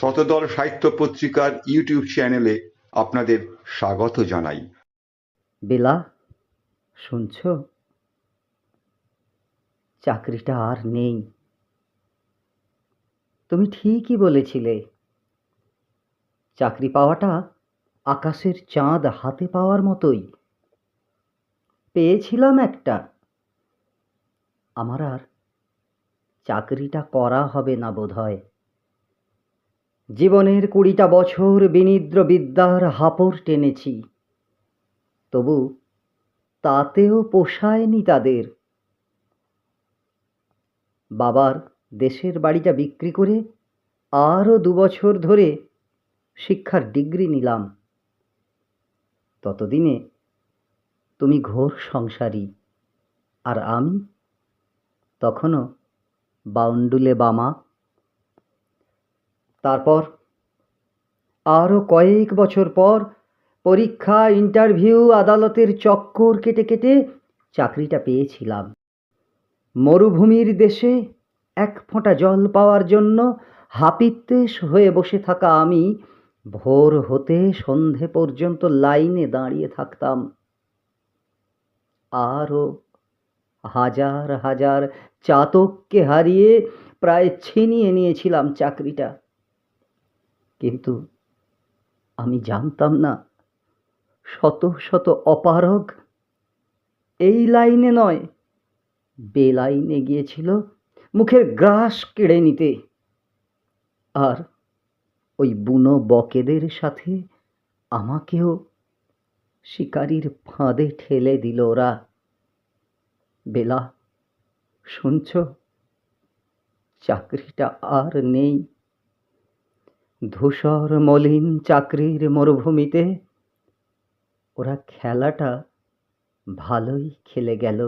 শতদল সাহিত্য পত্রিকার ইউটিউব চ্যানেলে আপনাদের স্বাগত জানাই। বেলা, শুনছ? চাকরিটা আর নেই। তুমি ঠিকই বলেছিলে। চাকরি পাওয়াটা আকাশের চাঁদ হাতে পাওয়ার মতোই। পেয়েছিলাম একটা। আমার আর চাকরিটা করা হবে না বোধহয়। জীবনের কুড়িটা বছর বিনিদ্র বিদ্যার হাপড় টেনেছি। তবু তাতেও পোষায়নি তাদের। বাবার দেশের বাড়িটা বিক্রি করে আরও দুবছর ধরে শিক্ষার ডিগ্রি নিলাম। ততদিনে তুমি ঘোর সংসারী, আর আমি তখনও বাউন্ডুলে বামা তারপর? আরও কয়েক বছর পর পরীক্ষা, ইন্টারভিউ, আদালতের চক্কর কেটে কেটে চাকরিটা পেয়েছিলাম। মরুভূমির দেশে এক ফোঁটা জল পাওয়ার জন্য হাপিত্তেশ হয়ে বসে থাকা আমি ভোর হতে সন্ধে পর্যন্ত লাইনে দাঁড়িয়ে থাকতাম। আরও হাজার হাজার চাতককে হারিয়ে প্রায় ছিনিয়ে নিয়েছিলাম চাকরিটা। কিন্তু আমি জানতাম না, শত শত অপারগ এই লাইনে নয়, বেলাইনে গিয়েছিল মুখের গ্রাস কেড়ে নিতে। আর ওই বুনো বকেদের সাথে আমাকেও শিকারির ফাঁদে ঠেলে দিল ওরা। বেলা, শুনছ? চাকরিটা আর নেই। ধূসর মলিন চাকরির মরুভূমিতে ওরা খেলাটা ভালোই খেলে গেল।